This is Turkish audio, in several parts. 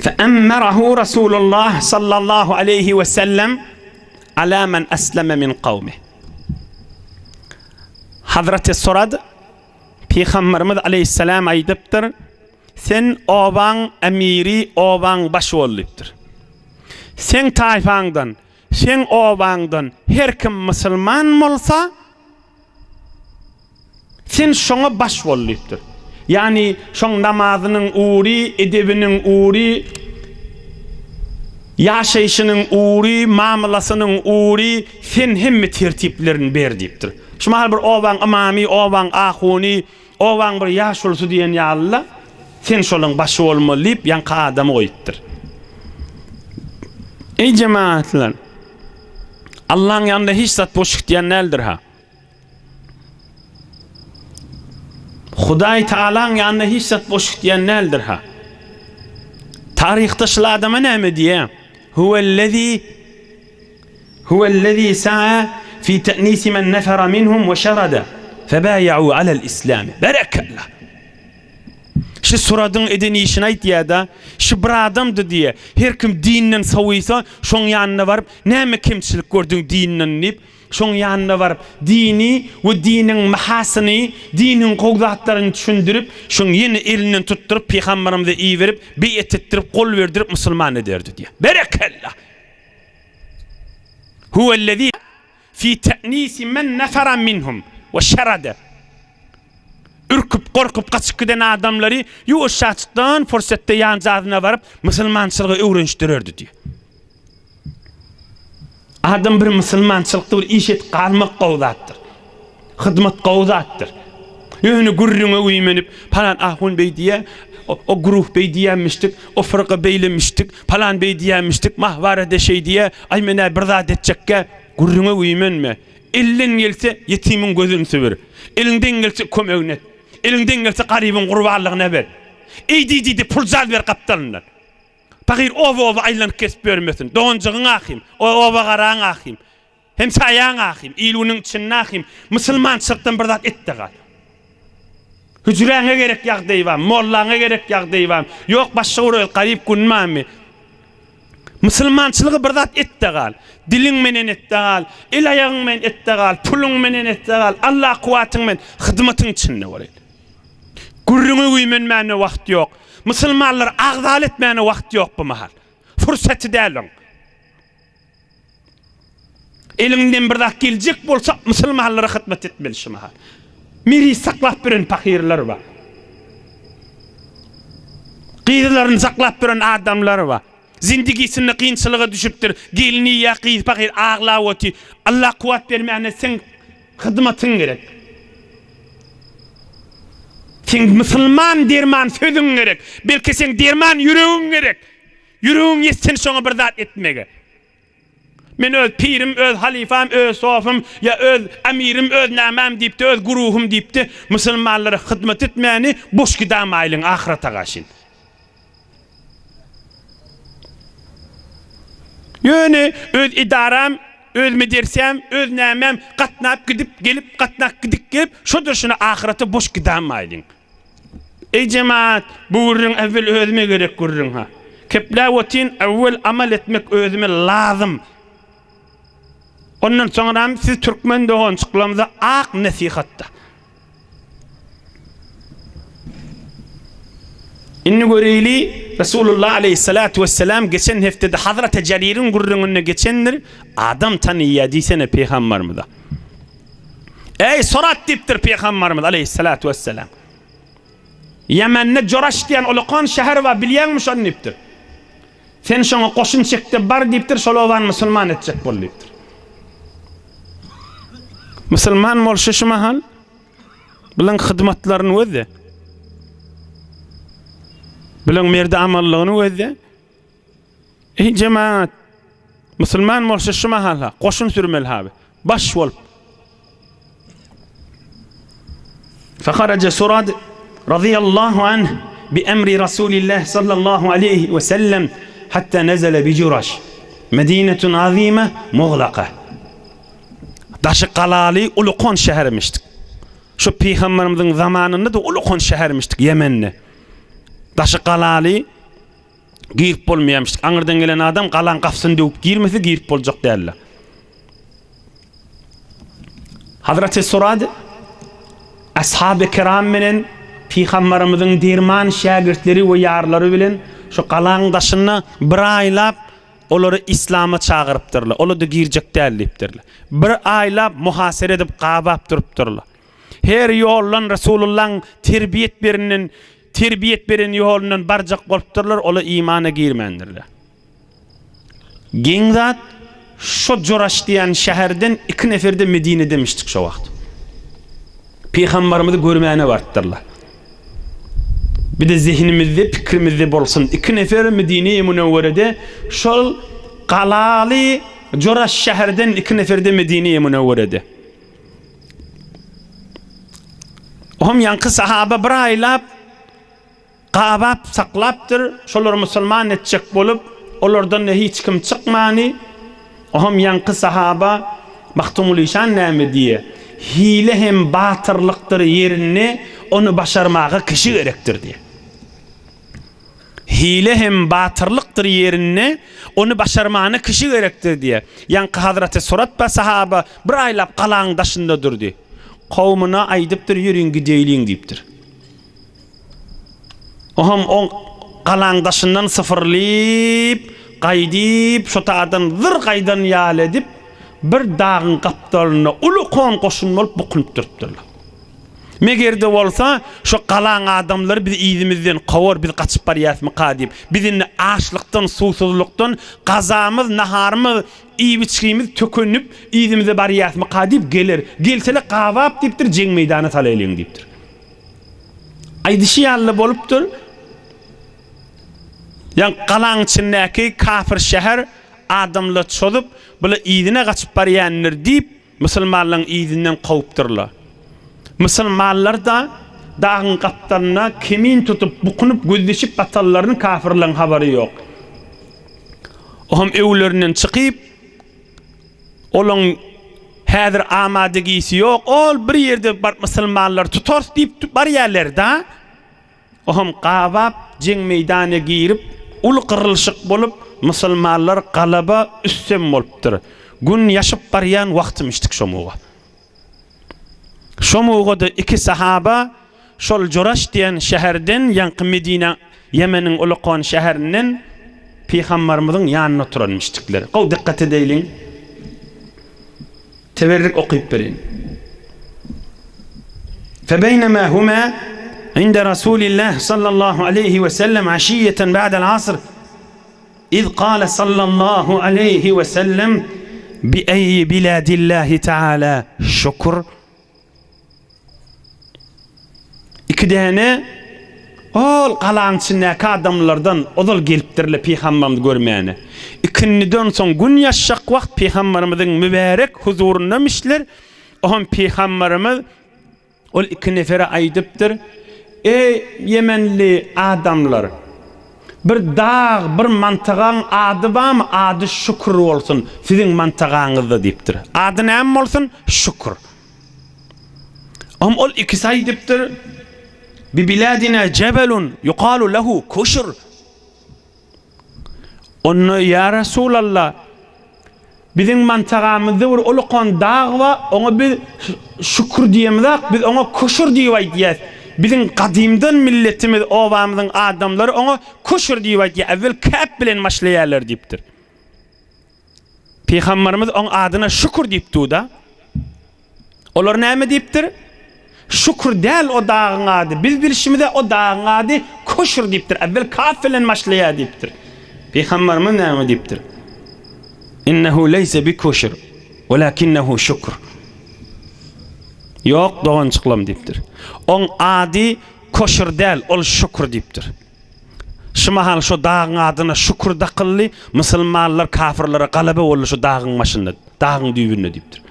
فأمره رسول الله صلى الله عليه وسلم على من أسلم من قومه. حضرت السرد في خمر مد عليه السلام أي دبتر sen oban emiri oban oluptur sen tayfandan sen obandan her kim musulman bolsa sen şoňa baş yani şoň namazynyň uğri edebiniň uğri yaşayışının uğri, mamulasının uğri, sen hemme tertiplerini ber deyiptir. Şu mahal bir ovan amami, ovan ahuni, ovan bir yaşulsu diyen ya Allah, sen şolun başı olmalıyıp yanka adamı oyittir. Ey cemaatler, Allah'ın yanında hiç zat boşuk diyen neldir ha? Huday Taala'nın yanında hiç zat boşuk diyen neldir ha? Tarihte şıl adama ne mi diye? هو الذي هو الذي سعى في تأنيس من نفر منهم وشرد فبايعوا على الإسلام şi suradın edeni işin ayt ya da şi bir adamdı diye her kim dininden savuysa şoň ýanyna barıp näme kimçilik gördüň dininden diýip şoň ýanyna baryp dini ve we diniň mahasyny, diniň goglatlaryny düşündirip, şoň ýene elinden tutdurup peýgamberimize iýerip, beýet etdirip, gol berdirip musulman ederdi diýe. Berekallah. Huwa allazi fi ta'nis men nafara minhum ve şerada ürküp korkup kaçıp giden adamları yuşattan fırsatda yancazyna varıp musulmançylygy öwrenişdirerdi diye. Adam bir musulmançylykda bir iş et galmak gowdatdyr. Hyzmat gowdatdyr. Ýöne gurrüňe uýmenip palan ahun bey diye o, o grup bey diýenmişdik, o fırqa beylemişdik, palan bey diýenmişdik, mahwarada şey diye ay mene bir zat etjekke gurrüňe uýmenme. Ellin gelse yetimin gözüni sübür. Elinden gelse kömegine et. Elinden gelse garibin gurbalygyna ber. Eydi di pul zal ber kaptanlar. Pagir ova ova aylanıp kesip bermesin. Doğuncağın ahim, o ova garan ahim. Hem sayan ahim, ilunin için ahim. Müslüman sırtın bir zat etti gal. Hücrene gerek yağdayı var, mollana gerek yağdayı var. Yok başka uğrayıl, garip günmami. Müslümançılığı bir zat etti gal. Dilin menen etti gal, el ayağın men etti gal, pulun menen etti gal, Allah kuvatın men, hıdmatın içinde var. Gurrunu uymen mene vakt yok. Müslümanlar ağdal etmene vakt yok bu mahal. Fırsatı değilin. Elinden bir dak gelecek bolsa Müslümanlara hizmet etmeli şu mahal. Miri saklap biren fakirler var. Qiydilerini saklap biren adamlar var. Zindigisini qiyinçılığa düşüpdir. Gelini ya qiyid fakir ağlawati. Allah kuvat vermeyene sen hizmetin gerek. Sen musulman derman sözün gerek. Belki sen derman yüreğin gerek. Yüreğin yetsin şoňa bir zat etmege. Men öz pirim, öz halifam, öz sofum, ya öz amirim, öz namam diýipdi, öz guruhum diýipdi. Musulmanlara hyzmat etmäni boş gidamaýlyň ahirata gaşyn. Ýöne öz idaram, öz medresem, öz namam gatnap gidip gelip gatnak gidip gelip şodur şuna ahirete boş gidamaýlyň. Ey cemaat, bu gurrun evvel özüme gerek gurrun ha. Keplavotin evvel amal etmek özüme lazım. Ondan sonra siz Türkmen doğan çıklamıza ak nesihatta. Inni göreyli Resulullah aleyhissalatu vesselam geçen heftede Hazreti Celil'in gurrununu geçendir. Adam tanıyyadisene peygamberimiz. Ey sorat diptir peygamberimiz aleyhissalatu vesselam. Yemen'ne Coraş diyen ulukan şehir var bilyenmiş onun iptir. Sen şuna koşun çekti bar diptir şolovan musulman edecek bol diptir. Musulman mol şu mahal bilen hizmetlerini özde. Bilen merde amallığını özde. Ey cemaat Musulman mol şu mahal ha koşun sürmel abi. Baş ol. فخرج سراد radıyallahu anh bi emri Resulillah sallallahu aleyhi ve sellem hatta nezele bi Curaş. Medinetun azime muğlaka. Daşıkalalı Ulukon şehirmiştik. Şu peygamberimizin zamanında da Ulukon şehirmiştik Yemenli. Daşıkalalı giyip bolmayamıştık. Anırdan gelen adam kalan kafsın deyip girmesi giyip olacak derler. Hazreti Surad ashab-ı kiram Peygamberimizin derman şagirdleri we ýarlary bilen şu qalan daşyny bir aýlap olary islama çağırıpdyrlar. Olar da girjek dälipdirler. Bir aýlap muhasere edip qabap durupdyrlar. Her ýollan Resulullah'ın terbiyet berinin terbiyet beren ýolundan barjak bolupdyrlar, olar imana girmendirler. Geň zat şu Joraş diýen şäherden iki neferde Medine demişdik şu wagt. Peygamberimizi görmäne bartdyrlar. Bir de zihnimizde, fikrimizde bolsun. İki nefer Medine-i Münevvere'de şol qalali Joraş şäherden iki neferde Medine-i Münevvere'de. Ohum yankı sahaba bir aylap qabap saklaptır. Şolar musulman etjek bolup olardan da hiç kim çıkmani. Ohum yankı sahaba Maktumul İşan näme diye. Hile hem batırlıktır yerine onu başarmağa kişi gerektir diye. Hile hem batırlıktır yerine onu başarmağını kişi gerektir diye. Yankı Hazreti Surat ba sahaba bir aylap qalan daşında durdu. Kavmuna aydıptır yürüyün gideyliyin deyiptir. Oham on qalan daşından sıfırlayıp qaydyp şu tadan zır qaydan yal edip bir dağın kaptalyna ulu kon koşun bolup bukunup durupdyrlar. Megerde bolsa şu qalan adamlar biz ýyzimizden qowar biz gaçyp barýasmy qadyp bizin açlykdan susuzlukdan gazamyz naharymyz iýip içgimiz tökünüp ýyzimize barýasmy qadyp gelir. Gelsele qawap dipdir jeň meýdana talaýlyň dipdir. Aýdyşy ýaly bolupdyr. Yan qalan içindäki kafir şäher adamla çolup bula ýyzyna gaçyp barýanlar diýip musulmanlaryň ýyzynden gowupdyrlar. Musulmanlar da dağın kaptanına kemin tutup bukunup gözleşip batallarının kafirlerin haberi yok. Ohum evlerinden çıkıp olun häzir amadegisi yok. Ol bir yerde bar musulmanlar tutar deyip bar yerlerde. Ohum qavap jeň meydana girip ul qırılşık bolup musulmanlar qalaba üstem bolupdyr. Gün yaşıp baryan wagtymyşdyk şomuga. Şomuga da iki sahaba şol Joraş diýen şäherden ýanky Medina Yemenin Ulukon şäherinden Peygamberimizin ýanyna turanmışdyklar. Gow dikkat edeýin. Teberrik okuyup berin. فبينما هما عند رسول الله صلى الله عليه وسلم عشية بعد العصر إذ قال صلى الله عليه وسلم بأي بلاد الله تعالى شكر iki däne ol qalan içindäki adamlardan odal gelipdirle peýgamberimizi görmäne. Ikinniden soň gün ýaşak wagt peýgamberimiziň mübarek huzurunda mişler. Oham peýgamberimiz ol iki nefere aýdypdyr. Ey Yemenli adamlar, bir dağ, bir mantagan adı bam, adı şükür olsun. Sizin mantagaňyzda diýipdir. Adı näme bolsun? Şükür. Am ol ikisi aýdypdyr. Bi biladina cebelun yuqalu lehu kuşr. Onu ya Resulallah Bizim mantagamızda bir ulukon dağ wa, ona biz şükür diýemizak, biz ona kuşur aýdýas. Bizim kadimden milletimiz, obamyzyň adamlary ona kuşur aýdýar. Evvel kap bilen maşlaýarlar diýipdir. Peygamberimiz on adyna şükür diýipdi da. Olar näme diýipdir? Şükür däl o dağın adı. Biz bilişimizde o dağın adı kuşur diýipdir. Evvel kap bilen maşlaýar diýipdir. Peygamberimiz näme diýipdir? innehu leyse bi kuşur walakinnehu şükür yok doğan çıklam diptir on adi koşur del ol şükür diptir Şimahal şu dağın adına şükür da kıllı musulmanlar kafirlere galebe ollu şu dağın başında dağın düğününe diptir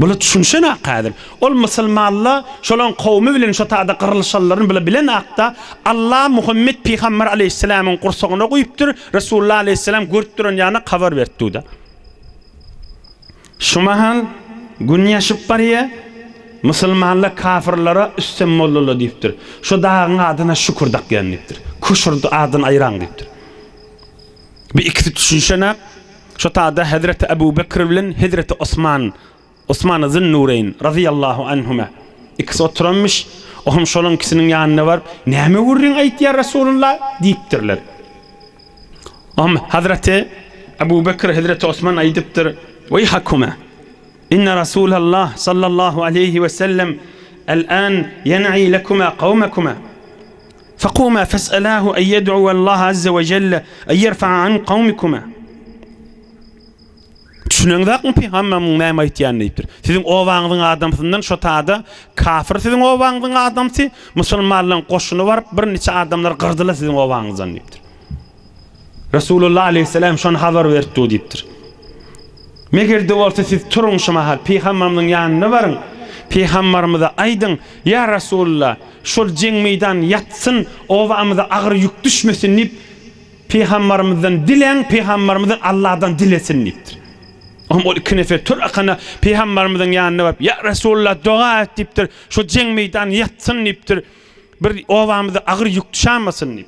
Bula düşünşen akadır. Ol musulmanla şolan kavmi bilen şo taada qırılşallaryny bile bilen akda Allah Muhammed Peygamber aleyhisselamın qursağına goýupdyr. Resulullah aleyhisselam görüp yana habar berdi da. Şumahal gün yaşıp barya musulmanla kafirlara üstten mollala diýipdir. Şo dağın adyna şükürdak gelnipdir. Kuşurdu adyn ayran diýipdir. Bir ikisi düşünşene şo taada Hazreti Ebu Bekir bilen Hazreti Osman Osman Zın Nureyn radıyallahu anhuma. İkisi oturanmış. Ohum şolun kisinin yanına var. Näme vurrin ayt ya Resulullah diýipdirler. Ohum Hazreti Ebu Bekir Hazreti Osman aydypdyr. Veyhakuma. İnne Resulullah sallallahu aleyhi ve sellem الآن ينعي لكما قومكما فقوما فاسألاه أن يدعو الله عز وجل أن يرفع عن قومكما Düşüneňizäkmi peýgamberimiň näme aýtýany diýipdir. Siziň owaňyň adamsyndan şo taada kafir siziň owaňyň adamsy, musulmanlaryň goşuny baryp bir neçe adamlar gyrdylar siziň owaňyňdan diýipdir. Resulullah aleyhisselam şonu habar berdi diýipdir. Meger de bolsa siz turuň şo mahal peýgamberimiň ýanyna baryň. Peygamberimize aydın ya Resulullah şol jeň meydan yatsın owamyza agyr ýük düşmesin dip Peygamberimizden dilen Peygamberimizden Allah'dan dilesin dipdir. Am ol iki nefer tur akana Peygamberimizin yanına barıp ya Resulullah dua et diptir. Şu jeň meydan yatsın diptir. Bir ovamyza agyr ýük düşämesin dip.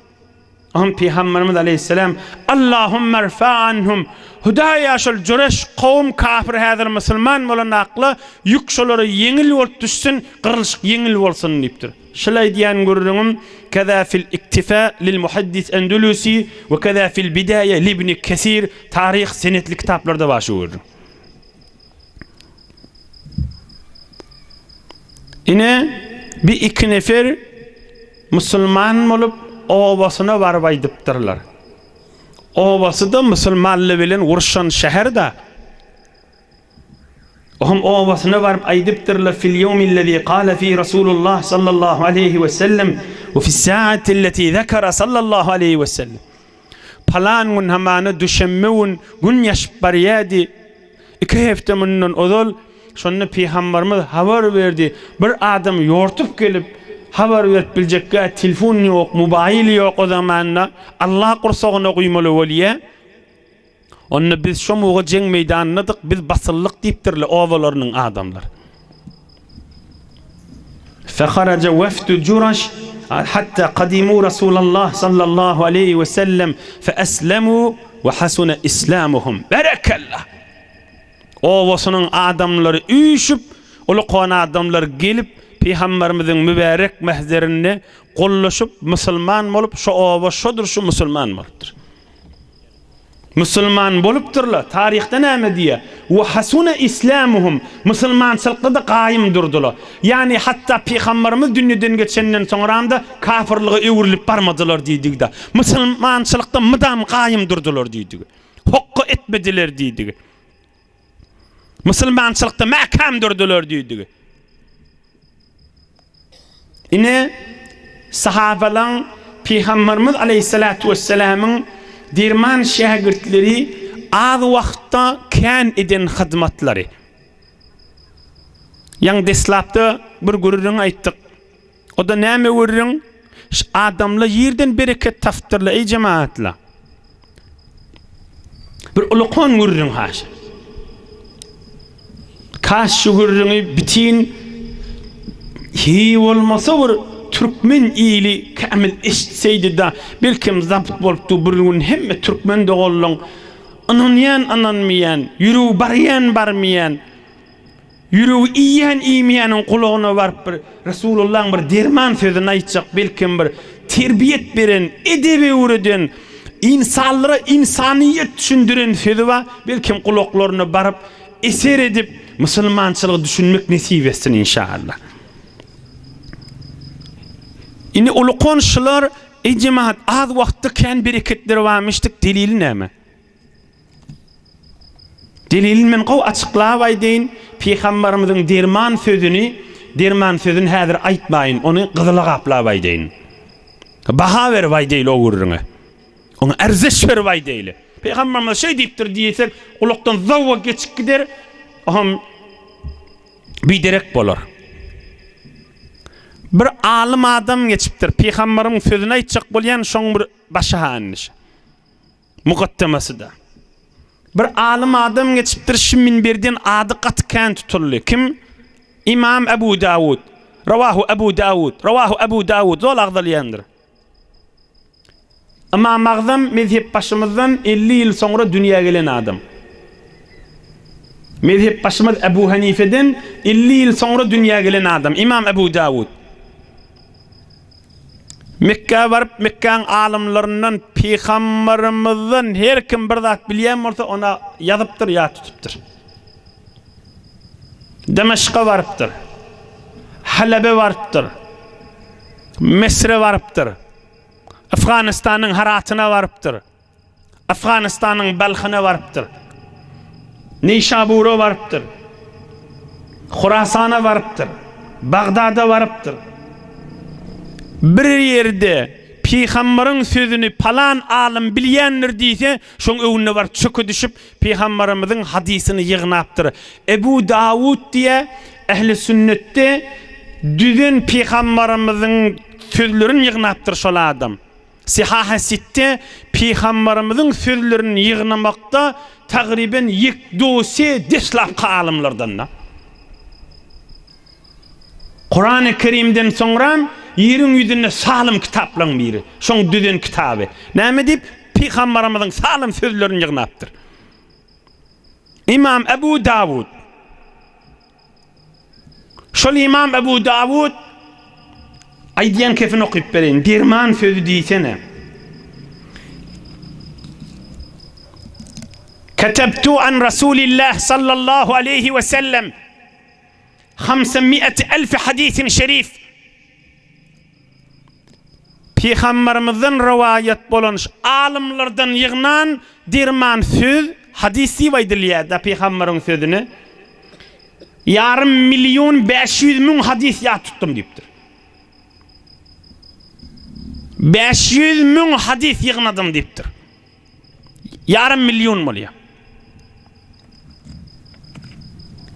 Am Peygamberimiz aleyhisselam Allahumma rfa anhum Hudaya şol jüreş kawm kafir häzir musulman bolan akly ýük şolary yeňil bolup düşsün, gyrylşyk yeňil bolsun diýipdir. Şolay diýen görüňüm كذا في الاكتفاء للمحدث أندلسي وكذا في البداية لابن كثير تاريخ سنة الكتاب لردواشور إنا بإكنفر مسلمان ملوب أوباسنا وارباي دبترلر أو أوباسدا مسلمان لبلن ورشان شهر ده وهم أوبس نور أيدبتر في اليوم الذي قال فيه رسول الله صلى الله عليه وسلم وفي الساعة التي ذكر صلى الله عليه وسلم. بلان من همان دشمون قن يشبر يادي كهفت منن أذل شنن في همار مد هور وردي بر آدم يورتف كلب هور ورد بالجكة تلفون يوق موبايل يوق ذا الله قرصه نقيم الأولياء Onu biz şu muğu jeň meydanınadık, biz basıllık deyiptirli ovalarının adamlar. فخرج وفد جرش حتى قدموا رسول الله صلى الله عليه وسلم فأسلموا وحسن إسلامهم برك الله Ovasının adamları üyüşüp, ulu kona adamlar gelip, Peygamberimizin mübarek mehzerini kollaşıp, musulman olup, şu ova şodur şu musulman bolupdur. Musulman bolupdurlar. Tarihte näme diye? Ve hasuna islamuhum. Musulmançylykda gaýym durdular. Yani hatta Peygamberimiz dünýeden geçenden soňra kafirligi öwrilip barmadylar diýdik de. Musulmançylykda mydam gaýym durdular diýdik. Hokka etmediler diýdik. Musulmançylykda mäkam durdular diýdik. Ine sahabalar Peygamberimiz aleyhissalatu vesselam'ın Dirman şägirtleri az wagtda kän eden hyzmatlary. Yang deslapda bir gururun aýtdyk. O da näme gururun? Adamla yerden bereket taftirla ey cemaatla. Bir ulukon gururun haş. Kaş şu gururunu bitin hi olmasa bir Türkmen iyili kamil iştseydi da bir kim zapt bolupdu bir gün hemme Türkmen de gollun ananyan ananmayan yürü baryan barmayan yürü iýen iýmeýäniň kulağına barıp bir Resulullah'ın bir derman sözüni aýtjak belkim bir terbiyet beren edebi ureden insanlara insaniyet düşündüren sözü wa belkim kulaklarına barıp eser edip musulmançylygy düşünmek nesip etsin inşallah. Ini ulu konşular ey cemaat az wagtda kän bereketleri varmışdyk delili näme? Delil men gaw açyklap aýdyn Peygamberimiziň derman sözüni derman sözüni häzir aýtmaýyn, ony gyzyla gaplap aýdyn. Baha ber aýdyl o gurruňa. Onu erzeş ber aýdyl. Peygamberimiz şey diýipdir diýsek, ulukdan zawwa geçip gider. Aham biderek bolar. Bir alim adam geçipdir. Peygamberin sözüne aytjak bolýan şoň bir başahanyş. Muqaddamasi da. Bir alim adam geçipdir. Şu minberden ady gatkan tutully. Kim? İmam Ebu Davud. Rawahu Ebu Davud. Rawahu Ebu Davud. Zol agdalyandyr. Ama Magzam mezhep başımızdan 50 yıl sonra dünya gelen adam. Mezhep başımız Ebu Hanife'den 50 yıl sonra dünya gelen adam. İmam Ebu Davud. Mekke varıp Mekke'nin alimlerinden peygamberimizden her kim bir zat bilýän bolsa ona yazıptır ya tutuptır. Demeşk'e varıptır. Halebe varıptır. Mesre varıptır. Afganistan'ın Haratına varıptır. Afganistan'ın Balkhına varıptır. Nişabur'a varıptır. Khurasan'a varıptır. Bagdad'a varıptır. Bir yerde Peygamberin sözünü palan alim bilýändir diýse, şoň öwüne bar çökü düşüp Peygamberimizin hadisini ýygnapdyr. Ebu Davud diye ehli sünnette düzün Peygamberimizin sözlerini ýygnapdyr şol adam. Sihah sitte Peygamberimizin sözlerini ýygnamakda tagriben yek dose deslap alimlerden. Kur'an-ı Kerim'den sonra yerin yüzünde salim kitaplan biri. Şoň düzen kitaby. Näme dip Peygamberimizin salim sözlerini ýygnapdyr. İmam Ebu Davud. Şol İmam Ebu Davud aýdýan kefini okyp berin. Dirman sözü diýsene. كتبت عن رسول الله صلى الله عليه وسلم خمسمائة ألف حديث شريف Peygamberimizden rivayet bolanış alimlerden yığınan dirman söz hadisi vaydilýär da peygamberin sözünü yarım milyon 500 min hadis ya tuttum dipdir. 500 min hadis yığnadım dipdir. Yarım milyon bolýar.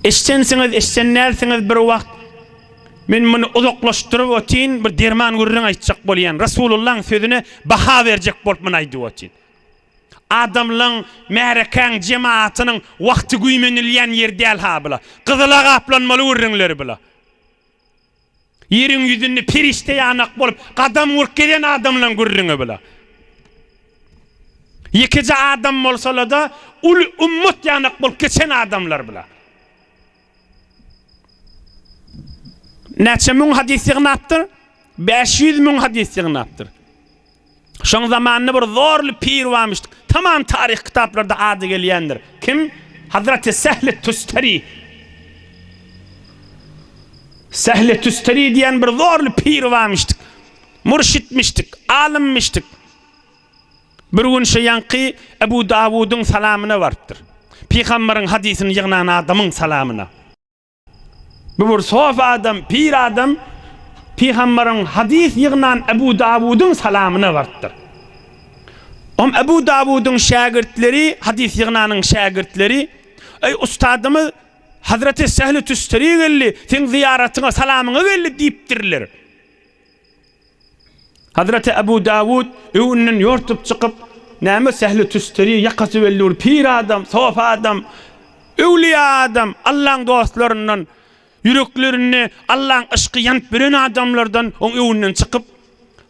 Eştensiňiz, eştenärsiniz bir wagt Men muny uzaklaşdyryp ötin bir derman gurrun aýtjak bolýan. Rasulullah sözüne baha berjek bolup men aýdyp ötin. Adamlaň märekäň jemaatynyň wagty güýmenilýän ýerde alha bila. Gyzyla gaplanmaly gurrunlar bila. Yerin yüzünü pirişte yanak bolup gadam vurup gelen adamlan gurrungy bila. Ýekeje adam bolsa da ul ummat yanak bolup geçen adamlar bila. Näçe mün hadis ýygnapdyr? 500 mün hadis ýygnapdyr. Şoň zamanynda bir zorly pir varmışdyk. Tamam tarih kitaplarda ady gelýändir. Kim? Hazreti Sehl Tustari. Sehl Tustari diýen bir zorly pir varmışdyk. Murşitmişdik, alimmişdik. Bir gün şeýanky Ebu Davudyň salamyna bardyr. Peýgamberiň hadisini ýygnan adamyň salamyna. Bir sof adam, pir adam Peygamberin hadis yığınan Ebu Davud'un salamına varttır. Om Ebu Davud'un şagirtleri, hadis yığınanın şagirtleri, ey ustadımı Hazreti Sehl-i Tüsteri gelli, sen ziyaretine salamını gelli deyiptirler. Hazreti Ebu Davud öwünden yortup çıkıp näme Sehl-i Tüsteri yakası bellur, pir adam, sof adam, Ewliya adam, Allah'ın dostlarından yüreklerini Allah'ın ışkı yanıp biren adamlardan on öwünden çıkıp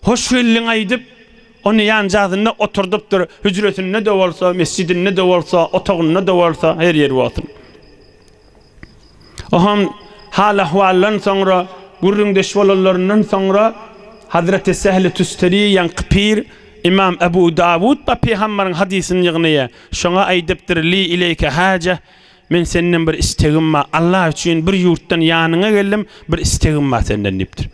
hoş geldin aýdyp onu yan jazında oturdup dur. Hücretinde de bolsa mescidinde de bolsa otağında da bolsa her yer bolsun Oham hal ahwallan sonra gurrundeş bolanlarından sonra Hazreti Sehl Tustari yan qpir İmam Ebu Davud ba peygamberin hadisini ýygnyya şoňa aýdypdyr li ileyke haja men senden bir istegim ma Allah üçin bir yurtdan ýanyňa geldim bir istegim ma senden dipdir